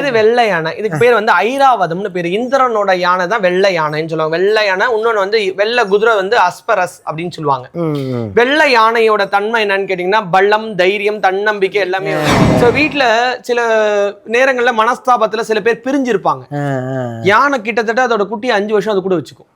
இது வெள்ளை யானை. இதுக்கு பேர் வந்து ஐராவதம்னு பேர். இந்திரனோட யானை தான் வெள்ளை யானைன்னு சொல்லுவாங்க. வெள்ளை யானை இன்னொன்னு வந்து வெள்ளை குதிரை வந்து அஸ்பரஸ் அப்படின்னு சொல்லுவாங்க. வெள்ளை யானையோட தன்மை என்னன்னு கேட்டிங்கன்னா பலம் தைரியம் தன்னம்பிக்கை எல்லாமே ஸோ வீட்டில் சில நேரங்களில் மனஸ்தாபத்தில் சில பேர் பிரிஞ்சிருப்பாங்க. யானை கிட்டத்தட்ட அதோட குட்டியை அஞ்சு வருஷம் அது கூட வச்சுக்கும்.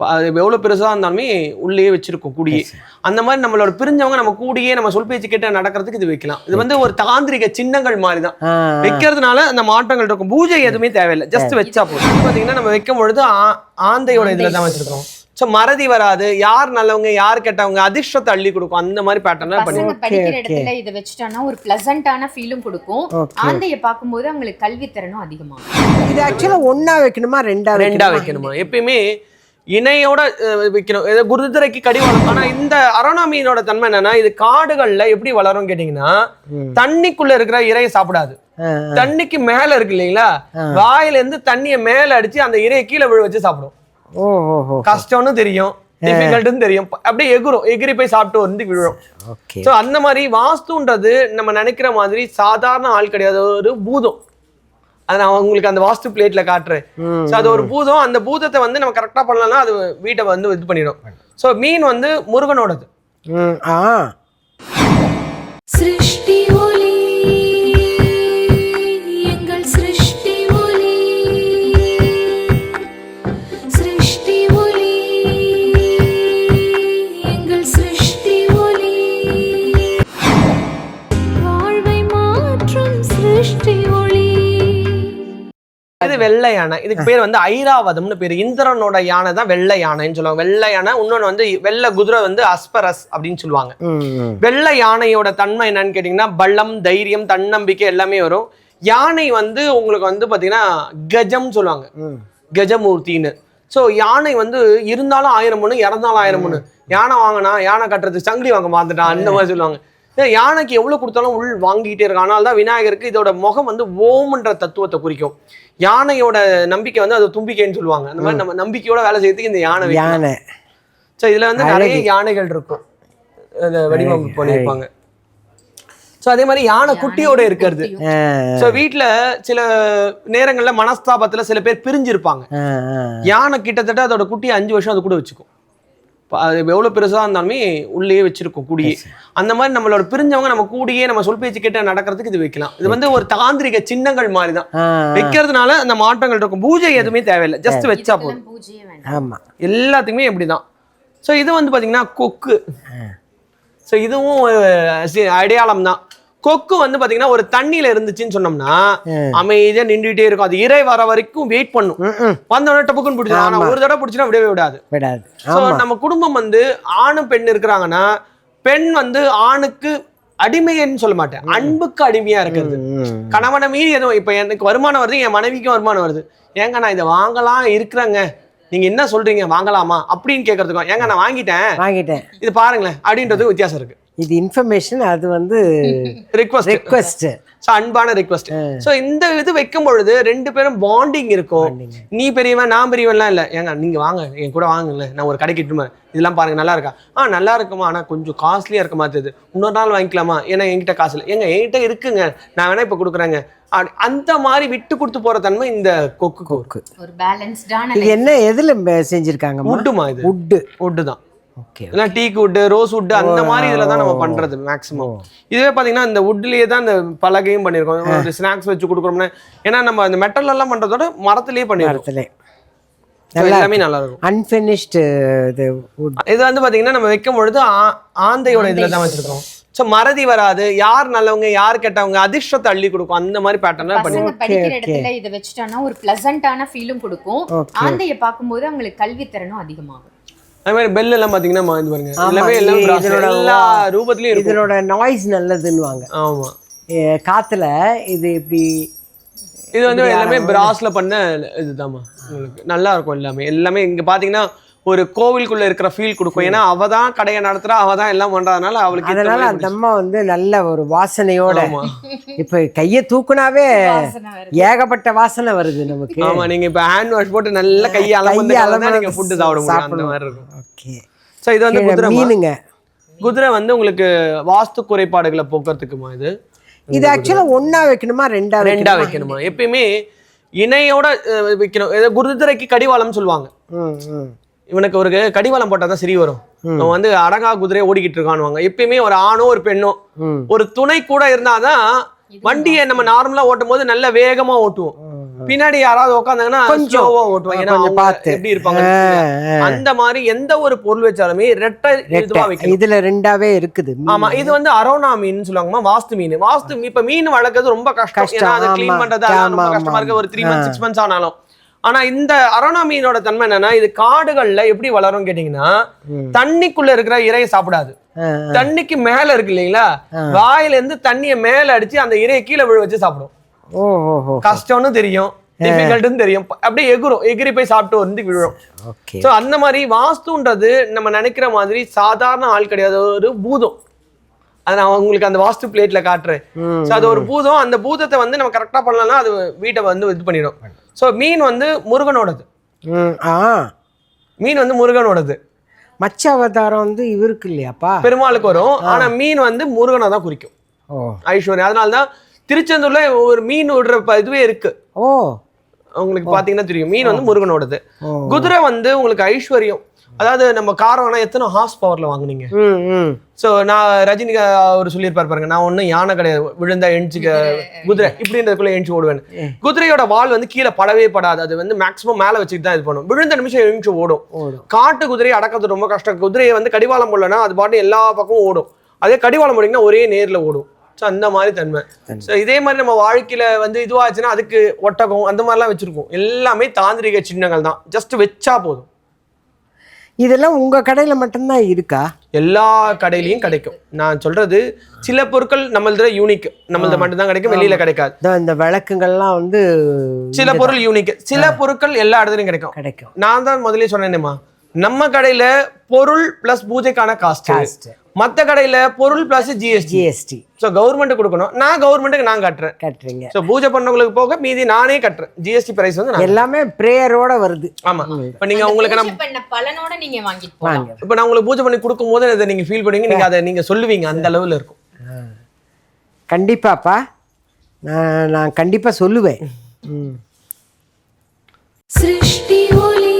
அது எவ்வளோ பெருசாக இருந்தாலுமே உள்ளேயே வச்சிருக்கும் கூடியே. அந்த மாதிரி நம்மளோட பிரிஞ்சவங்க நம்ம கூடியே நம்ம சொல் பேச்சு கேட்டு நடக்கிறதுக்கு இது வைக்கலாம். இது வந்து ஒரு தாந்திரிக சின்னங்கள் மாதிரி தான் வைக்கிறதுனால அந்த மாற்றங்கள் இருக்கும். பூஜை எதுவுமே தேவையில்லை. ஜஸ்ட் வச்சா போதும். பார்த்தீங்கன்னா நம்ம வைக்கும் பொழுது ஆ- ஆந்தையோட இதில் தான் வச்சிருக்கோம் ஸோ மறதி வராது. யார் நல்லவங்க யார் கெட்டவங்க அதிர்ஷ்டத்தை அள்ளி கொடுக்கும். அந்த மாதிரி பேட்டர்ன் பண்ணி பசங்க படிக்கிற. இடத்துல இதை வச்சுட்டோம்னா ஒரு பிளசண்டான ஃபீலும் கொடுக்கும். ஆந்தைய பார்க்கும்போது அவங்களுக்கு கல்வி திறனும் அதிகமாகும். இது ஆக்சுவலா ஒண்ணா வைக்கணுமா ரெண்டா ரெண்டா வைக்கணுமா? வைக்கணுமா? எப்பயுமே இணையோட அஹ், வைக்கணும். ஏதோ குருதிரைக்கு கடி வளரும் ஆனா இந்த அரோனாமியினோட தன்மை என்னன்னா இது காடுகள்ல எப்படி வளரும் கேட்டீங்கன்னா. தண்ணிக்குள்ள இருக்கிற இரையை சாப்பிடாது. தண்ணிக்கு மேல இருக்கு இல்லைங்களா. வாயில இருந்து தண்ணியை மேல அடிச்சு அந்த இரையை கீழே விழ வச்சு சாப்பிடும். கஷ்டம்னு தெரியும். டிஃபிகல்ட்னு தெரியும். அப்படியே எகுரும். எகிரி போய் சாப்பிட்டு வந்து விழும். ஸோ அந்த மாதிரி வாஸ்துன்றது நம்ம நினைக்கிற மாதிரி சாதாரண ஆள் கிடையாது. ஒரு பூதம். அதை நான் உங்களுக்கு அந்த வாஸ்து பிளேட்ல காட்டுறேன். ஸோ அது ஒரு பூதம். அந்த பூதத்தை வந்து நம்ம கரெக்டாக பண்ணலன்னா அது வீட்டை வந்து இது பண்ணிடும். ஸோ மீன் வந்து முருகனோடது. ஆ. சிருஷ்டி ஒளி எங்கள் சிருஷ்டி ஒளி. சிருஷ்டி ஒளி எங்கள் சிருஷ்டி ஒளி. வாழ்வை மாற்றும் சிருஷ்டி ஒளி இது வெள்ளை யானை. இதுக்கு பேர் வந்து ஐராவதம்னு பேர். இந்திரனோட யானை தான் வெள்ளை யானைன்னு சொல்லுவாங்க. வெள்ளை யானை இன்னொன்று வந்து வெள்ளை குதிரை வந்து அஸ்பரஸ் அப்படின்னு சொல்லுவாங்க. வெள்ளை யானையோட தன்மை என்னன்னு கேட்டிங்கன்னா பலம் தைரியம் தன்னம்பிக்கை எல்லாமே வரும். யானை வந்து உங்களுக்கு வந்து பார்த்தீங்கன்னா கஜம் சொல்லுவாங்க. கஜமூர்த்தின்னு. ஸோ யானை வந்து இருந்தாலும் ஆயிரம் ஒன்று இறந்தாலும் ஆயிரம் ஒன்று யானை வாங்கினா யானை கட்டுறதுக்கு சங்கிலி வாங்க மாத்துட்டான் அந்த மாதிரி சொல்லுவாங்க. யானைக்கு எவ்வளோ கொடுத்தாலும் உள் வாங்கிக்கிட்டே இருக்கு. ஆனால் தான் விநாயகருக்கு இதோட முகம் வந்து ஓம்ன்ற தத்துவத்தை குறிக்கும். யானையோட நம்பிக்கை வந்து அது தும்பிக்கைன்னு சொல்லுவாங்க. அந்த மாதிரி நம்ம நம்பிக்கையோட வேலை செய்யறதுக்கு இந்த யானை யானை. ஸோ இதுல வந்து நிறைய யானைகள் இருக்கும். இந்த வடிவமைப்பு பண்ணியிருப்பாங்க. ஸோ அதே மாதிரி யானை குட்டியோட இருக்கிறது. ஸோ வீட்டில் சில நேரங்களில் மனஸ்தாபத்தில் சில பேர் பிரிஞ்சிருப்பாங்க. யானை கிட்டத்தட்ட அதோட குட்டியை அஞ்சு வருஷம் அது கூட வச்சுக்கும். அது எவ்வளோ பெருசாக இருந்தாலுமே உள்ளேயே வச்சிருக்கும் கூடியே. அந்த மாதிரி நம்மளோட பிரிஞ்சவங்க நம்ம கூடியே நம்ம சொல் பேச்சு கேட்டு நடக்கிறதுக்கு இது வைக்கலாம். இது வந்து ஒரு தாந்திரிக சின்னங்கள் மாதிரி தான் வைக்கிறதுனால அந்த மாற்றங்கள் இருக்கும். பூஜை எதுவுமே தேவையில்லை. ஜஸ்ட் வச்சா போதும். இதுக்கெல்லாம் பூஜையே வேண்டாம். ஆமா. எல்லாத்துக்குமே இப்படிதான். ஸோ இது வந்து பார்த்தீங்கன்னா கொக்கு. ஸோ இதுவும் அடையாளம் தான் கொக்கு வந்து பார்த்தீங்கன்னா ஒரு தண்ணியில இருந்துச்சுன்னு சொன்னோம்னா. அமைதியா நின்றுட்டே இருக்கும். அது இறை வர வரைக்கும் வெயிட் பண்ணும். ம். வந்தோடனே டப்புக்குன்னு பிடிச்சிடும் ஆனா ஒரு தடவை பிடிச்சினா விடவே விடாது. விடாது. நம்ம குடும்பம் வந்து ஆணும் பெண் இருக்கிறாங்கன்னா பெண் வந்து ஆணுக்கு அடிமைன்னு சொல்ல மாட்டேன். அன்புக்கு அடிமையா இருக்கிறது. கணவனை மீறி எதுவும் இப்போ எனக்கு வருமானம் வருது என் மனைவிக்கும் வருமானம் வருது. ஏங்க நான் இதை வாங்கலாம் இருக்கிறேங்க. நீங்க என்ன சொல்றீங்க? வாங்கலாமா? அப்படின்னு கேட்கறதுக்கும் ஏங்க நான் வாங்கிட்டேன். வாங்கிட்டேன். இது பாருங்களேன் அப்படின்றது வித்தியாசம் இருக்கு. இது இன்ஃபர்மேஷன் அது வந்து ரிக்வஸ்ட் ரெக்வஸ்ட் ஸோ அன்பான ரிக்வஸ்ட் ஸோ இந்த இது வைக்கும் பொழுது ரெண்டு பேரும் பாண்டிங் இருக்கும். நீ பெரியவன் நான் பெரியவன்லாம் இல்லை. ஏங்க நீங்க வாங்க என் கூட வாங்குங்களேன் நான் ஒரு கடைக்கு இட்டுமா இதெல்லாம் பாருங்க நல்லா இருக்கா? ஆ நல்லா இருக்குமா? ஆனால் கொஞ்சம் காஸ்ட்லியாக இருக்க மாத்துது இன்னொரு நாள் வாங்கிக்கலாமா? ஏன்னா என்கிட்ட காசு இல்லை. ஏங்க என்கிட்ட இருக்குங்க. நான் வேணா இப்போ கொடுக்குறேங்க. அந்த மாதிரி விட்டு கொடுத்து போற தன்மை இந்த கொக்குக்கு இருக்கு ஒரு பேலன்ஸ்டான இது என்ன எதுல செஞ்சிருக்காங்க உட்டுமா இது? உட்டு உட்டு தான். இல்லைன்னா டீக் வுட்டு ரோஸ் வுட்டு அந்த மாதிரி இதுல தான் நம்ம பண்றது மேக்ஸிமம் இதுவே பாத்தீங்கன்னா இந்த வுட்லயே தான் இந்த பலகையும் பண்ணியிருக்கோம் ஒரு ஸ்நாக்ஸ் வச்சு கொடுக்குறோம்னா ஏன்னா நம்ம இந்த மெட்டல் எல்லாம் பண்றதோட மரத்திலேயே So எல்லாமே நல்லா இருக்கும் அன்பினிஷ்டு இது வந்து பாத்தீங்கன்னா நம்ம வைக்கும் பொழுது ஆ- ஆந்தையோட இதுல தான் வச்சிருக்கோம். ஸோ மறதி வராது. யார் நல்லவங்க யார் கெட்டவங்க அதிர்ஷ்டத்தை அள்ளி கொடுக்கும். அந்த மாதிரி பேட்டர்ன் பண்ணி பசங்க படிக்கிற இடத்துல இதை வச்சுட்டோம்னா ஒரு பிளசண்டான ஃபீலும் கொடுக்கும். ஆந்தைய பார்க்கும்போது அவங்களுக்கு கல்வி திறனும் அதிகமாகும். அதே மாதிரி பெல் எல்லாம் பாத்தீங்கன்னா மா- இது பாருங்க. எல்லாமே எல்லாம் எல்லா ரூபத்திலயும் இருக்கும். இதனோட நாய்ஸ் நல்லதுன்னுவாங்க. ஆமா. காத்துல இது இப்படி இது வந்து எல்லாமே பிராஸ்ல பண்ண இதுதாம்மா. உங்களுக்கு நல்லா இருக்கும் எல்லாமே. எல்லாமே இங்க பாத்தீங்கன்னா ஒரு கோவிலுக்குள்ள இருக்கிற ஃபீல் கொடுக்கும். ஏன்னா அவ தான் கடையை நடத்துறா அவ தான் எல்லாம் பண்றதுனால அவளுக்கு அதனால அந்த அம்மா வந்து நல்ல ஒரு வாசனையோட. இப்ப கைய தூக்குனாவே. ஏகப்பட்ட வாசனை வருது நமக்கு. ஆமா நீங்க இப்ப ஹேண்ட் வாஷ் போட்டு நல்ல கையை அலம்பு அலம்பு நீங்க ஃபுட் சாப்பிட முடியும். அந்த சாப்பிடணும். மாதிரி இருக்கும். ஓகே சோ இது வந்து குதிரை மீனுங்க. குதிரை வந்து உங்களுக்கு வாஸ்து குறைபாடுகளை போக்குறதுக்குமா இது? இது ஆக்சுவலா ஒண்ணா வைக்கணுமா ரெண்டா ரெண்டா வைக்கணுமா? எப்பயுமே இணையோட வைக்கணும். ஏதோ குருதிரைக்கு கடிவாளம் சொல்லுவாங்க. ம், ம். இவனுக்கு ஒரு கடிவாளம் போட்டா தான் சரி வரும் அவன் வந்து அடங்கா குதிரையை ஓடிக்கிட்டு இருக்கானுவாங்க எப்பயுமே ஒரு ஆணோ ஒரு பெண்ணோ. ஒரு துணை கூட இருந்தாதான் வண்டியை நம்ம நார்மலா ஓட்டும் போது நல்ல வேகமா ஓட்டுவோம் பின்னாடி யாராவது உட்காந்தாங்கன்னா கொஞ்சம். ஓட்டுவாங்க ஏன்னா பார்த்து. எப்படி இருப்பாங்க. அந்த மாதிரி எந்த ஒரு பொருள் வச்சாலுமே ரெட்டை இதுவா. வைக்கணும் இதுல ரெண்டாவே இருக்குது ஆமா இது வந்து அரோனா மீன் சொல்லுவாங்கம்மா வாஸ்து மீன் வாஸ்து மீன் இப்ப மீன் வளர்க்கறது ரொம்ப கஷ்டம் ஏன்னா அதை க்ளீன். பண்றது ரொம்ப கஷ்டமா இருக்கு. ஒரு த்ரீ மந்த்ஸ் சிக்ஸ் மந்த்ஸ் ஆனாலும் ஆனா இந்த அரோனா மீனோட தன்மை என்னன்னா இது காடுகள்ல எப்படி வளரும் கேட்டீங்கன்னா தண்ணிக்குள்ள இருக்கிற இரையை சாப்பிடாது. தண்ணிக்கு மேல இருக்கு இல்லைங்களா? வாயில இருந்து தண்ணிய மேல அடிச்சு அந்த இரையை கீழே விழ வச்சு சாப்பிடும். கஷ்டம்னு தெரியும் டிஃபிகல்ட்னு தெரியும். அப்படியே எகுரும் எகிரி போய் சாப்பிட்டு வந்து விழும். சோ அந்த மாதிரி வாஸ்துன்றது நம்ம நினைக்கிற மாதிரி சாதாரண ஆள் கிடையாது. ஒரு பூதம். அதை நான் உங்களுக்கு அந்த வாஸ்து பிளேட்ல காட்டுறேன். அது ஒரு பூதம். அந்த பூதத்தை வந்து நம்ம கரெக்டா பண்ணலன்னா அது வீட்டை வந்து இது பண்ணிடும். சோ மீன் வந்து முருகனோடது. ஆ. மீன் வந்து முருகனோடது. மச்ச அவதாரம் வந்து இவருக்கு இல்லையாப்பா? பெருமாளுக்கு வரும். ஆனா மீன் வந்து முருகனை தான் குறிக்கும். ஓ. ஐஸ்வர்யா அதனால தான் திருச்செந்தூர்ல ஒரு மீன் விடுற இதுவே இருக்கு. ஓ. உங்களுக்கு பாத்தீங்கன்னா தெரியும். மீன் வந்து முருகனோடது. குதிரை வந்து உங்களுக்கு ஐஸ்வர்யம். அதாவது நம்ம கார் வாங்கினா எத்தனை ஹார்ஸ் பவர்ல வாங்குனீங்க சோ நான் ரஜினி அவர் சொல்லியிருப்பார் பாருங்க நான் ஒன்றும் யானை கிடையாது. விழுந்தா எணிச்சுக்க குதிரை. இப்படின்றதுக்குள்ள எணிச்சு ஓடுவேன் குதிரையோட வால் வந்து கீழே படவே படாது. அது வந்து மேக்ஸிமம் மேல வச்சுட்டு தான் இது பண்ணும். விழுந்த நிமிஷம் ஓடும். ஓடும். காட்டு குதிரையை அடக்கிறது ரொம்ப கஷ்டம். குதிரையை வந்து கடிவாளம் போடலன்னா அது பாட்டு எல்லா பக்கமும் ஓடும். அதே கடிவாளம் போட்டிங்கன்னா ஒரே நேர்ல ஓடும். ஸோ அந்த மாதிரி தன்மை. ஸோ இதே மாதிரி நம்ம வாழ்க்கையில வந்து இதுவாச்சுன்னா அதுக்கு ஒட்டகம் அந்த மாதிரிலாம் வச்சிருக்கோம். எல்லாமே தாந்திரிக சின்னங்கள் தான். ஜஸ்ட் வச்சா போதும். இதெல்லாம் உங்க கடையில மட்டும்தான் இருக்கா? எல்லா கடையிலயும் கிடைக்கும். நான் சொல்றது சில பொருட்கள் நம்மளது யூனிக் நம்மளது மட்டும் தான் கிடைக்கும் வெளியில கிடைக்காது. இந்த விளக்குங்கள்லாம் வந்து சில பொருள் யூனிக் சில பொருட்கள் எல்லா இடத்துலயும் கிடைக்கும். கிடைக்கும். நான் தான் முதல்ல சொன்னேனேம்மா. நம்ம கடையில பொருள் பிளஸ் பூஜைக்கான காஸ்ட் மற்ற கடையில பொருள் plus GST GST so government கொடுக்கணும். நான் கவர்மெண்ட்டுக்கு நான் கட்டுறேன். கட்டுறீங்க. ஸோ பூஜை பண்ணவங்களுக்கு போக மீதி நானே கட்டுறேன். ஜிஎஸ்டி பிரைஸ் வந்து எல்லாமே ப்ரேயரோட வருது. ஆமா. இப்போ நீங்க உங்களுக்கு நான் பலனோட நீங்க வாங்கி. இப்போ நான் உங்களுக்கு பூஜை பண்ணி கொடுக்கும் போது அதை நீங்க ஃபீல் பண்ணுவீங்க நீங்க அதை நீங்க சொல்லுவீங்க. அந்த அளவில் இருக்கும். கண்டிப்பாப்பா. நான் நான் கண்டிப்பாக சொல்லுவேன். சிருஷ்டி ஒலி